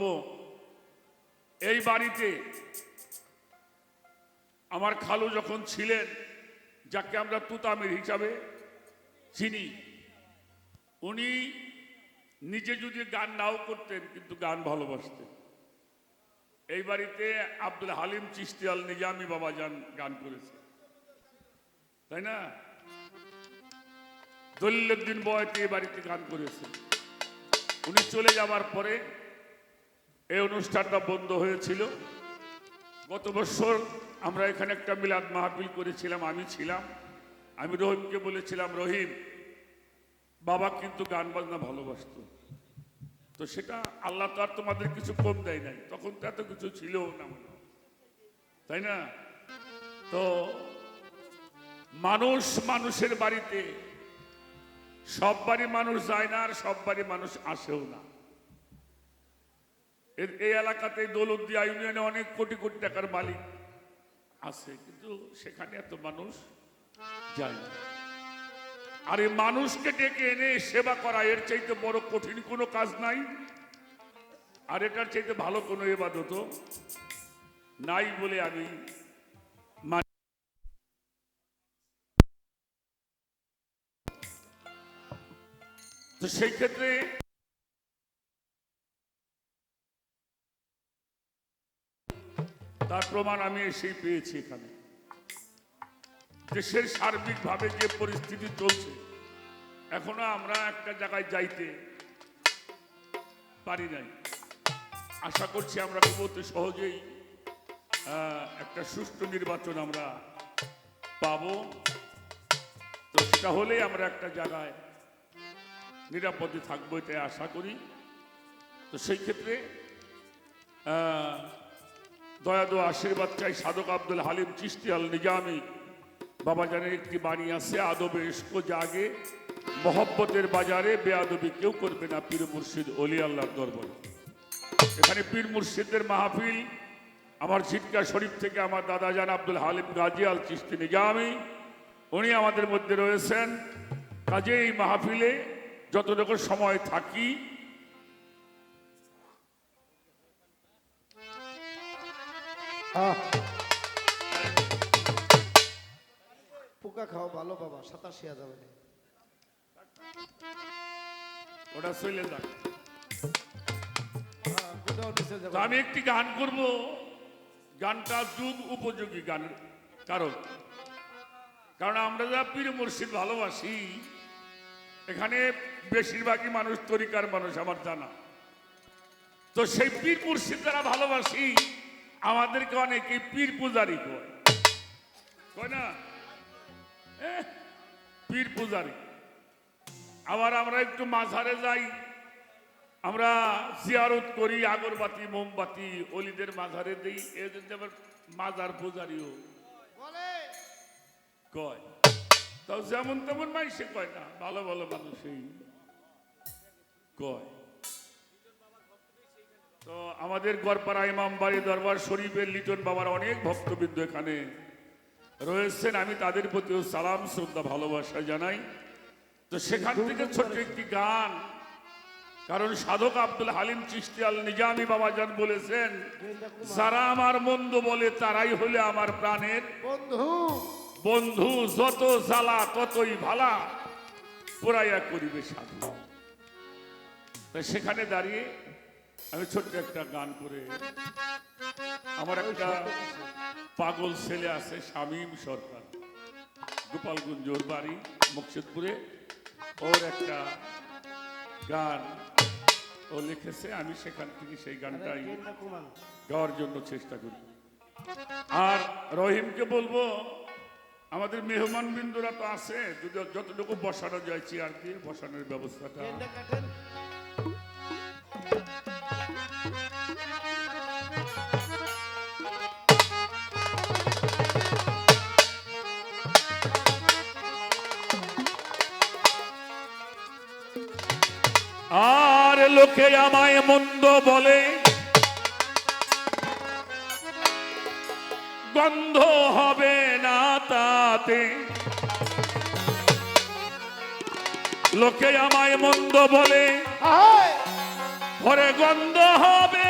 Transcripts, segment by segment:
বলব এই বাড়িতে আমার খালু যখন ছিলেন, যাকে আমরা তুতামির হিসাবে চিনি, উনি নিজে যদি গান নাও করতেন, কিন্তু গান ভালোবাসতেন। এই বাড়িতে আব্দুল হালিম চিস্তিয়াল নিজামি বাবা যান গান করেছে। তাই না? দলিলুদ্দিন বয়তে এই বাড়িতে গান করেছে। উনি চলে যাওয়ার পরে এই অনুষ্ঠানটা বন্ধ হয়েছিল। গত বছর আমরা এখানে একটা মিলাদ মাহফিল করেছিলাম, আমি ছিলাম। আমি রহিমকে বলেছিলাম, রহিম, বাবা কিন্তু গান বাজনা ভালোবাসত। তো সেটা আল্লাহ তো আর তোমাদের কিছু কম দেয় নাই। তখন তো এত কিছু ছিল না তাই না? তো মানুষ মানুষের বাড়িতে, সব বাড়ি মানুষ যায় না আর সব বাড়ি মানুষ আসেও না। এর- এই এলাকাতে দৌলতদিয়া ইউনিয়নে অনেক কোটি কোটি টাকার মালিক আছে, কিন্তু সেখানে এত মানুষ যায় না। আর এই মানুষকে ডেকে এনে সেবা করা, এর চাইতে বড় কঠিন কোনো কাজ নাই। আর এটার চাইতে ভালো কোনো এবাদত নাই বলে আমি তো সেই ক্ষেত্রে তার প্রমাণ আমি এসেই পেয়েছি এখানে। দেশের সার্বিকভাবে যে পরিস্থিতি চলছে, এখনও আমরা একটা জায়গায় যাইতে পারি নাই। আশা করছি আমরা খুব অতি সহজেই একটা সুষ্ঠু নির্বাচন আমরা পাব। তো সেটা হলেই আমরা একটা জায়গায় নিরাপদে থাকব এটাই আশা করি। তো সেই ক্ষেত্রে আহ, দয়া দো আশীর্বাদ চাই সাধক আব্দুল হালিম চিস্তি আল নিজামি। বাবাজানের একটি বাণী আছে? আদবে ইস্কো জাগে মহব্বতের বাজারে বেআদবি কেউ করবে না পীর মুর্শিদ অলি আল্লাহর দরবারে। এখানে পীর মুর্শিদের মাহফিল আমার ঝিটকা শরীফ থেকে আমার দাদা জান আব্দুল হালিম গাজী আল চিস্তি নিজামি উনি আমাদের মধ্যে রয়েছেন। কাজে এই মাহফিলে যতটুকু সময় থাকি পোকা খাওয়া ভালো বাবা সাঁতার শিয়া যাবে না। ওটা চলে যাক হ্যাঁ, আমি একটি গান করব। গানটা যুগ উপযোগী গান কারণ কারণ আমরা যা পীর মুর্শিদ ভালোবাসি এখানে বেশিরভাগই মানুষ তরিকার মানুষ আমার জানা। তো সেই পীর মুর্শিদ যারা ভালোবাসি আমাদেরকে অনেকে পীর পূজারি কয়। কয় না? পীর পূজারি। আবার আমরা একটু মাঝারে যাই। আমরা জিয়ারত করি আগরবাতি মোমবাতি অলিদের মাঝারে দিই। জন্য আবার মাজার পূজারিও কয়। তাও যেমন তেমন মাইসে কয় না ভালো ভালো মানুষই কয়। তো আমাদের গড়পাড়া ইমাম বাড়ি দরবার শরীফের লিটন বাবার অনেক ভক্তবৃন্দ এখানে রয়েছেন। আমি তাদের প্রতিও সালাম শ্রদ্ধা ভালোবাসা জানাই। তো সেখান থেকে ছোট্ট একটি গান কারণ সাধক আব্দুল হালিম চিস্তি আল নিজামি বাবাজান বলেছেন যারা আমার মন্দ বলে তারাই হলে আমার প্রাণের বন্ধু। বন্ধু। যত জ্বালা ততই ভালা পোড়াইয়া করিবে সাধু। সেখানে দাঁড়িয়ে আমি ছোট্ট একটা গান করে আমার একটা পাগল ছেলে আছে, শামীম সরকার। গোপালগঞ্জ ওর বাড়ি, মুকসিদপুরে। ওর একটা গান ও লিখেছে, আমি সেখান থেকে সেই গানটাই গাওয়ার জন্য চেষ্টা করি। আর রহিমকে বলব, আমাদের মেহমান বিন্দুরা তো আছে যদি যতটুকু বসানো যায়, চেয়ার দিয়ে বসানোর ব্যবস্থাটা। আর লোকে আমায় মন্দ বলে গন্ধ হবে না তাতে লোকে আমায় মন্দ বলে! ঘরে গন্ধ হবে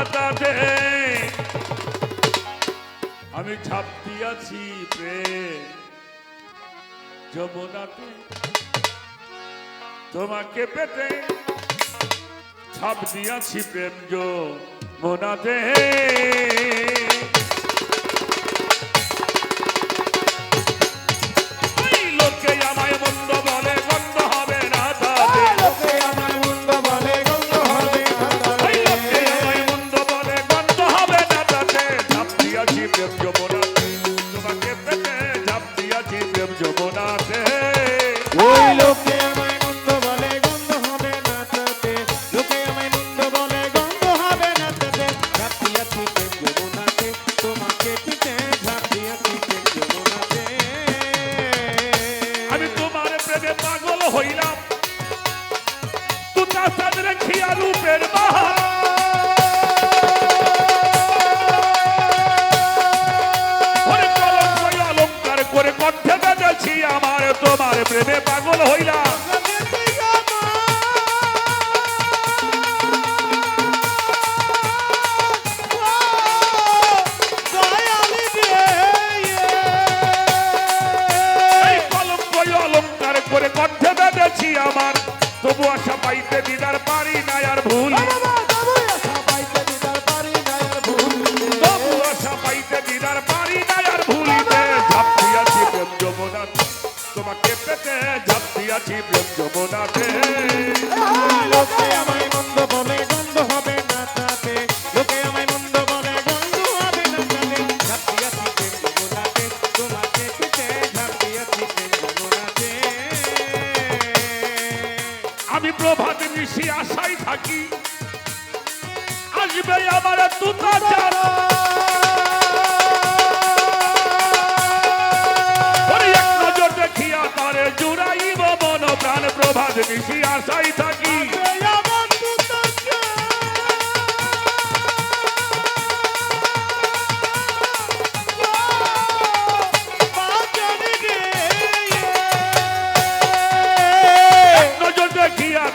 পাতাতে আমি ছাপ দিয়াছি প্রেম। যমুনাতে তোমাকে পেতে ছাপ দিয়াছি প্রেম যমুনাতে। দেখিয়া রূপের বাহার। করে কণ্ঠে বেঁধেছি আমার তোমার প্রেমে পাগল হইলাম। লোকে ঝাঁপিয়াছি প্রেম যমুনাতে লোকে আমায় মন্দ বলে গন্ধ হবে না তাতে। লোকে আমায় মন্দ বলে গন্ধ হবে না তাতে। ঝাঁপিয়াছি প্রেম যমুনাতে তোমাকে পিছে ঝাঁপিয়াছি প্রেম যমুনাতে আমি প্রভাত নিশি আশায় থাকি। আসবে আমার তুতা চারা বেশি আশাই থাকি।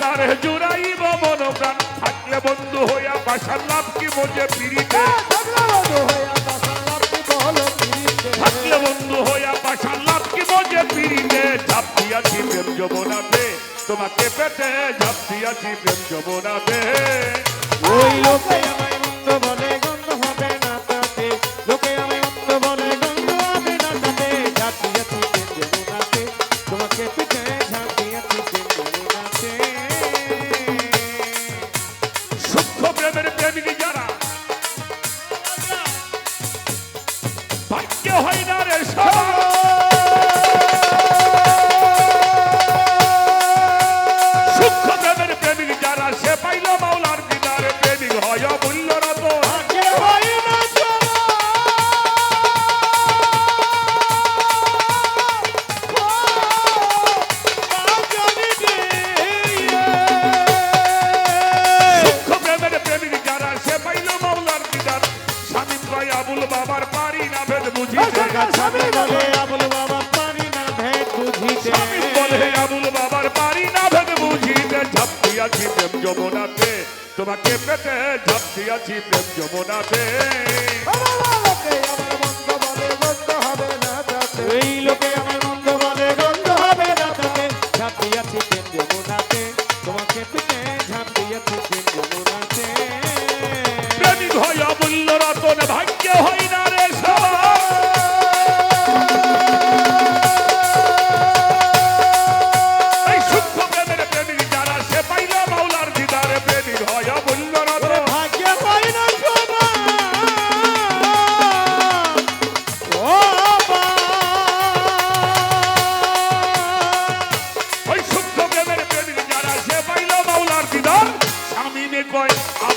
তার জুড়াইব মনোপ্রাণ। থাকলে বন্ধু হইয়া বাসার লাভ কি মজে পিড়িতে। থাকলে বন্ধু হইয়া বাসার লাভ কি মজে পিড়িতে। চাপ দিয়া দিবেন যমনাতে। তোমাকে পেটে ঝাঁপ দিয়াছি প্রেম যমুনাতে। ওই লোকে আমায় বলে ঝাঁপিয়াছি প্রেম যমুনাতে। তোমাকে পেতে ঝাঁপিয়াছি প্রেম যমুনাতে।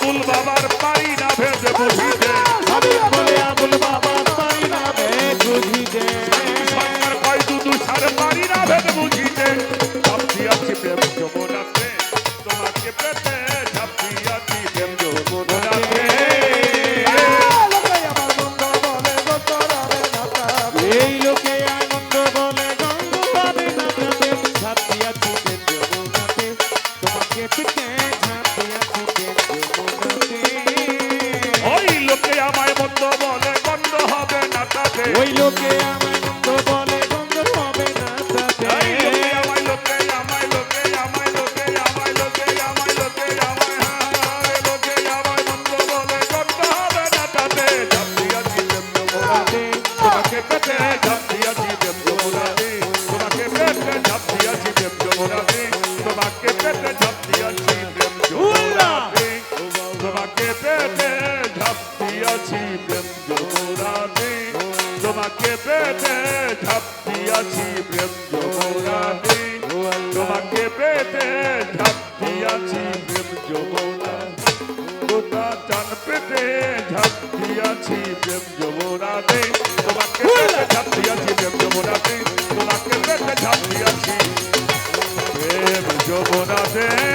আবুল বাবার পারি না ভেজে বুঝিতে যমুনাতে তোমাকে পেতে ঝাঁপ দিয়াছি প্রেম যমুনাতে তোমাকে পেতে ঝাঁপ দিয়াছি প্রেম যমুনাতে গোটা চান পেতে ঝাঁপ দিয়াছি প্রেম যমুনাতে তোমাকে পেতে ঝাঁপ দিয়াছি প্রেম যমুনাতে তোমাকে পেতে ঝাঁপ দিয়াছি প্রেম যমুনাতে